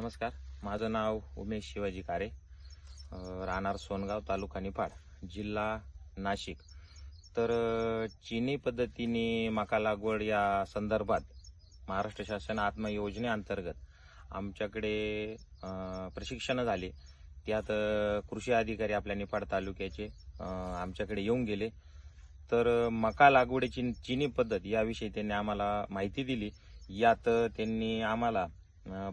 नमस्कार. माझं नाव उमेश शिवाजी कारे. राहणार सोनगाव तालुका निफाड जिल्हा नाशिक. तर चिनी पद्धतीने मका लागवड या संदर्भात महाराष्ट्र शासन आत्मा योजनेअंतर्गत आमच्याकडे प्रशिक्षणं प्रशिक्षण झाले. त्यात कृषी अधिकारी आपल्या निफाड तालुक्याचे आमच्याकडे येऊन गेले. तर मका लागवडीची चिनी पद्धत याविषयी त्यांनी आम्हाला माहिती दिली. यात त्यांनी आम्हाला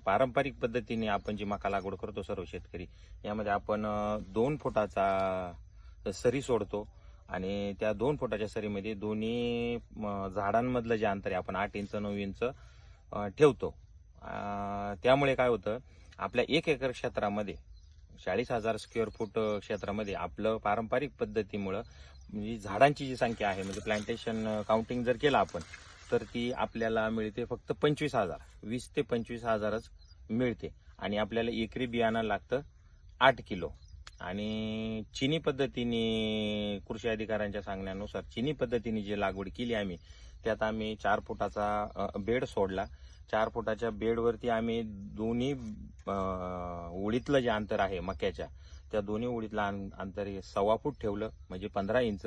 पारंपरिक पद्धतीने आपण जी मका लागवड करतो सर्व शेतकरी यामध्ये आपण दोन फुटाचा सरी सोडतो आणि त्या दोन फुटाच्या सरीमध्ये दोन्ही झाडांमधलं जे अंतर आहे आपण आठ इंच नऊ इंच ठेवतो. त्यामुळे काय होतं आपल्या एक एकर क्षेत्रामध्ये चाळीस हजार स्क्वेअर फूट क्षेत्रामध्ये आपलं पारंपरिक पद्धतीमुळं म्हणजे झाडांची जी संख्या आहे म्हणजे प्लांटेशन काउंटिंग जर केलं आपण तर ती आपल्याला मिळते फक्त पंचवीस हजार. वीस ते पंचवीस हजारच मिळते. आणि आपल्याला एकरी बियाणं लागतं आठ किलो. आणि चिनी पद्धतीने कृषी अधिकाऱ्यांच्या सांगण्यानुसार चिनी पद्धतीने जी लागवड केली आम्ही त्यात आम्ही चार फुटाचा बेड सोडला. चार फुटाच्या बेडवरती आम्ही दोन्ही उडीतलं ओळीतलं जे अंतर आहे मक्याच्या त्या दोन्ही ओळीतलं अं- अंतर हे सव्वा फूट ठेवलं म्हणजे पंधरा इंच.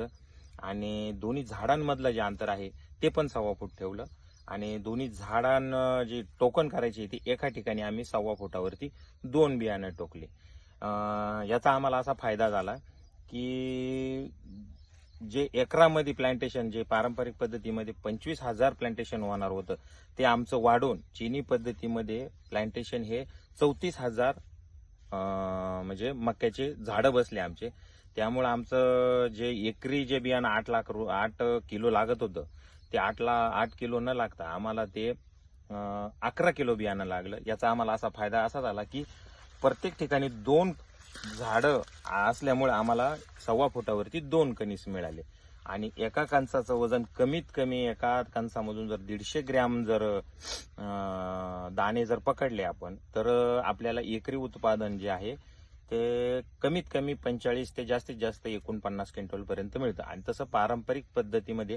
आणि दोन्ही झाडांमधलं जे अंतर आहे ते पण सव्वा फूट ठेवलं. आणि दोन्ही झाडांना जे टोकन करायची ती एका ठिकाणी आम्ही सव्वा फुटावरती दोन बियाणं टोकले. याचा आम्हाला असा फायदा झाला की जे एकरामध्ये प्लांटेशन जे पारंपरिक पद्धतीमध्ये पंचवीस हजार प्लांटेशन होणार होतं ते आमचं वाढून चिनी पद्धतीमध्ये प्लांटेशन हे चौतीस हजार म्हणजे मक्याचे झाडं बसले आमचे. त्यामुळं आमचं जे एकरी जे बियाणं आठ लाख रु- आठ किलो लागत होतं ते आठ ला आठ किलो न लागता आम्हाला ते अकरा किलो बियाणं लागलं. याचा आम्हाला असा फायदा असा झाला की प्रत्येक ठिकाणी दोन झाडं असल्यामुळे आम्हाला सव्वा फुटावरती दोन कणीस मिळाले. आणि एका कणसाचं वजन कमीत कमी एका कणसामधून जर दीडशे ग्रॅम जर दाणे जर पकडले आपण तर आपल्याला एकरी उत्पादन जे आहे ते कमीत कमी पंचेचाळीस ते जास्तीत जास्त एकोणपन्नास क्विंटल पर्यंत मिळतं. आणि तसं पारंपरिक पद्धतीमध्ये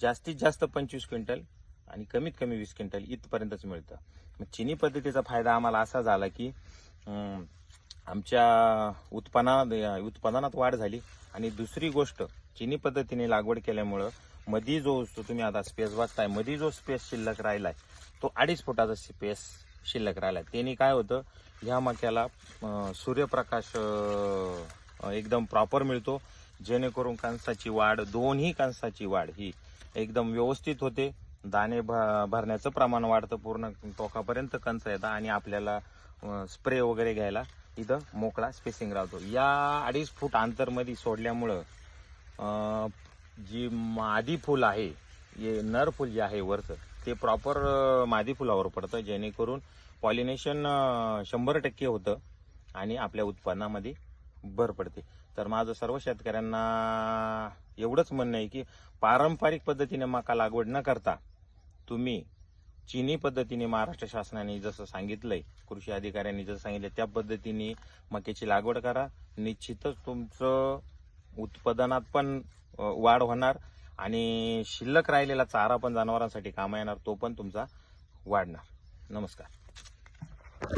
जास्तीत जास्त पंचवीस क्विंटल आणि कमीत कमी वीस क्विंटल इथपर्यंतच मिळतं. चिनी पद्धतीचा फायदा आम्हाला असा झाला की आमच्या उत्पन्नात उत्पादनात वाढ झाली. आणि दुसरी गोष्ट चिनी पद्धतीने लागवड केल्यामुळं मधी जो तुम्ही आता स्पेस बघताय मधी जो स्पेस शिल्लक राहिलाय तो अडीच फुटाचा स्पेस शिल्लक राहिलाय. त्याने काय होतं ह्या मक्याला सूर्यप्रकाश एकदम प्रॉपर मिळतो. जेणेकरून कणसाची वाढ दोन्ही कणसाची वाढ ही एकदम व्यवस्थित होते. दाणे भ- भरण्याचं प्रमाण वाढतं पूर्ण टोकापर्यंत कंच येतात आणि आपल्याला स्प्रे वगैरे घ्यायला इथं मोकळा स्पेसिंग राहतो. या अडीच फूट अंतरमध्ये सोडल्यामुळं जी मादी फुल आहे हे नर फुल जे आहे वरचं ते प्रॉपर मादी फुलावर पडतं. जेणेकरून पॉलिनेशन शंभर टक्के होतं आणि आपल्या उत्पन्नामध्ये भर पडते. तर माझं सर्व शेतकऱ्यांना एवढंच म्हणणं आहे की पारंपरिक पद्धतीने मका लागवड न करता तुम्ही चिनी पद्धतीने महाराष्ट्र शासनाने जसं सांगितलंय कृषी अधिकाऱ्यांनी जसं सांगितलं त्या पद्धतीने मक्याची लागवड करा. निश्चितच तुमचं उत्पादनात पण वाढ होणार आणि शिल्लक राहिलेला चारा पण जनावरांसाठी कामा येणार तो पण तुमचा वाढणार. नमस्कार.